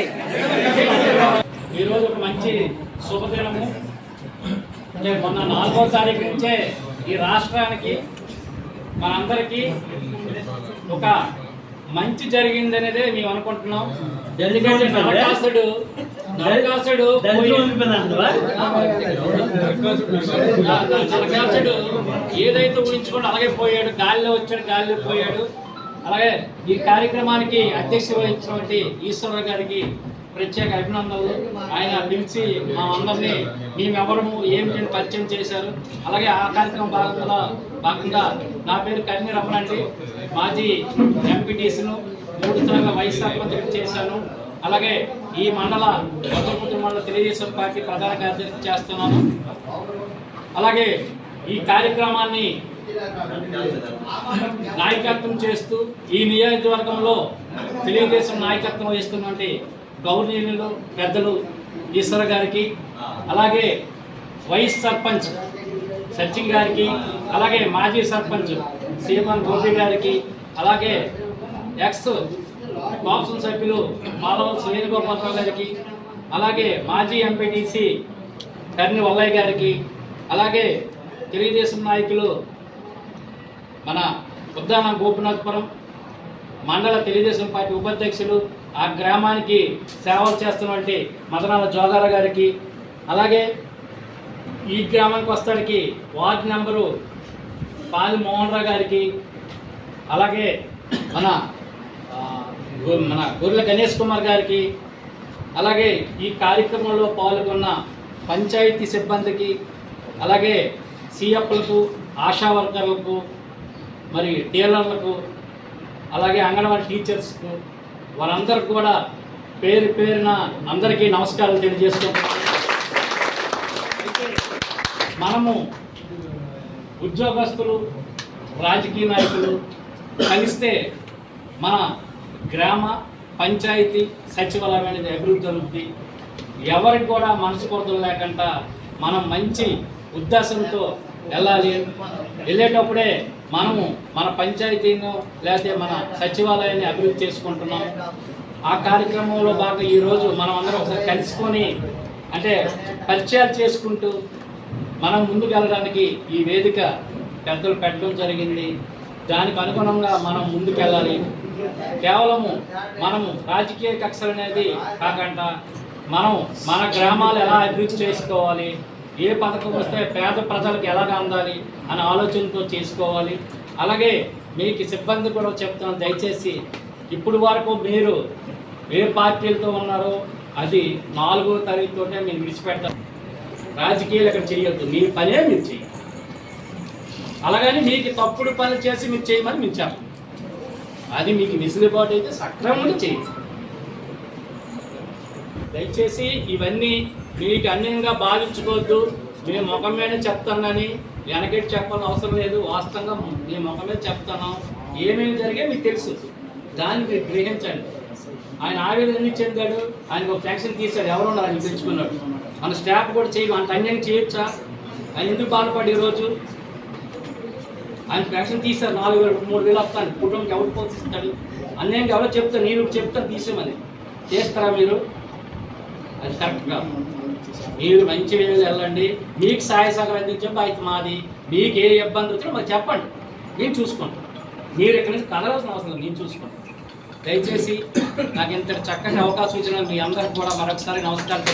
లెగాలి ఈరోజు ఒక మంచి శుభదినము. అంటే మొన్న నాలుగో తారీఖు నుంచే ఈ రాష్ట్రానికి మనందరికీ ఒక మంచి జరిగింది అనేదే మేము అనుకుంటున్నాం. ఎందుకంటే నరకాసుడు నరకాసుడు నరకాసుడు ఏదైతే ఊహించుకోండి అలాగే పోయాడు. గాలిలో వచ్చాడు గాలిలో పోయాడు. అలాగే ఈ కార్యక్రమానికి అధ్యక్ష వహించినటువంటి ఈశ్వర గారికి ప్రత్యేక అభినందనలు. ఆయన పిలిచి మా అందరినీ మేమెవరము ఏమిటని పరిచయం చేశారు. అలాగే ఆ కార్యక్రమం భాగంగా భాగంగా నా పేరు కన్నీ రమణండి మాజీ ఎంపీటీసీను మూడు సార్లు వైస్ సర్పంచ్ చేశాను. అలాగే ఈ మండల భద్రపుత్ర మండల తెలుగుదేశం పార్టీ ప్రధాన కార్యదర్శి చేస్తున్నాను. అలాగే ఈ కార్యక్రమాన్ని నాయకత్వం చేస్తూ ఈ నియోజకవర్గంలో తెలుగుదేశం నాయకత్వం వహిస్తున్నటువంటి గౌరవనీయులు పెద్దలు ఈశ్వర గారికి అలాగే వైస్ సర్పంచ్ సచిన్ గారికి అలాగే మాజీ సర్పంచ్ సీమన్ గోపి గారికి అలాగే ఎక్స్ కాప్సన్ సభ్యులు మాధవ వేణుగోపాలరావు గారికి అలాగే మాజీ ఎంపీటీసీ కర్ణి వల్లయ్య గారికి అలాగే తెలుగుదేశం నాయకులు మన ఉద్దాన గోపినాథపురం మండల తెలుగుదేశం పార్టీ ఉపాధ్యక్షులు ఆ గ్రామానికి సేవలు చేస్తున్నటువంటి మదనాల జోగార గారికి అలాగే ఈ గ్రామానికి వస్తాడికి వార్డు నెంబరు పాది మోహన్ రావు గారికి అలాగే మన మన గొర్రెల గణేష్ కుమార్ గారికి అలాగే ఈ కార్యక్రమంలో పాల్గొన్న పంచాయతీ సిబ్బందికి అలాగే సిఎఫ్లకు ఆశా వర్కర్లకు మరి టేలర్లకు అలాగే అంగన్వాడీ టీచర్స్కు వారందరికి కూడా పేరు పేరున అందరికీ నమస్కారాలు తెలియజేస్తున్నాను అయితే మనము ఉద్యోగస్తులు రాజకీయ నాయకులు కలిస్తే మన గ్రామ పంచాయతీ సచివాలయం అనేది అభివృద్ధి జరుగుతుంది ఎవరికి కూడా మనసు కొరతలు లేకుండా మనం మంచి ఉద్దేశంతో వెళ్ళాలి. వెళ్ళేటప్పుడే మనము మన పంచాయతీను లేకపోతే మన సచివాలయాన్ని అభివృద్ధి చేసుకుంటున్నాం. ఆ కార్యక్రమంలో భాగంగా ఈరోజు మనం అందరం ఒకసారి కలుసుకొని అంటే పరిచయాలు చేసుకుంటూ మనం ముందుకెళ్ళడానికి ఈ వేదిక పెద్దలు పెట్టడం జరిగింది. దానికి అనుగుణంగా మనం ముందుకెళ్ళాలి కేవలము మనము రాజకీయ కక్షలు అనేది కాకుండా మనం మన గ్రామాలు ఎలా అభివృద్ధి చేసుకోవాలి ఏ పథకం వస్తే పేద ప్రజలకు ఎలాగ అందాలి అనే ఆలోచనతో చేసుకోవాలి. అలాగే మీకు సిబ్బంది కూడా చెప్తున్నాను దయచేసి ఇప్పుడు వరకు మీరు ఏ పార్టీలతో ఉన్నారో అది నాలుగో తరగతితోనే మీరు విడిచిపెడతారు రాజకీయాలు ఇక్కడ చేయొద్దు మీ పనే మీరు చేయాలి. అలాగని మీకు తప్పుడు పని చేసి మీరు చేయమని మీరు అది మీకు విసులుబాటు అయితే సక్రమంగా చేయండి దయచేసి ఇవన్నీ మీకు అన్యంగా భావించుకోవద్దు. మీ ముఖం మీద చెప్తానని వెనకటి చెప్పాల్సిన అవసరం లేదు. వాస్తవంగా మీ ముఖం మీద చెప్తాను. ఏమేమి జరిగే మీకు తెలుసు. దాన్ని గ్రహించండి. ఆయన ఆవేదన ఎందుకు చెందాడు? ఆయనకు ఒక పెన్షన్ తీశాడు. ఎవరు ఉన్నారు? ఆయన తెచ్చుకున్నాడు మన స్టాఫ్ కూడా చేయ అంత అన్యాయం చేయొచ్చా? ఆయన ఎందుకు బాధపడి ఈరోజు? ఆయన ఫ్యాక్షన్ తీశారు. నాలుగు వేలు మూడు వేలు వస్తాను. కుటుంబంకి ఎవరు పోషిస్తాడు? అన్యాయంగా ఎవరో చెప్తాను నేను చెప్తాను తీసేమని చేస్తారా మీరు? అది కరెక్ట్గా మీరు మంచి వేలు వెళ్ళండి. మీకు సహాయ సహకారం అందించే బాధ్యత మాది. మీకు ఏ ఇబ్బంది వచ్చినా మాకు చెప్పండి. నేను చూసుకుంటాను మీరు ఇక్కడి నుంచి కదలాల్సిన అవసరం లేదు. నేను చూసుకుంటాను దయచేసి నాకు ఇంత చక్కని అవకాశం ఇచ్చిన మీ అందరికి కూడా మరొకసారి నమస్కారం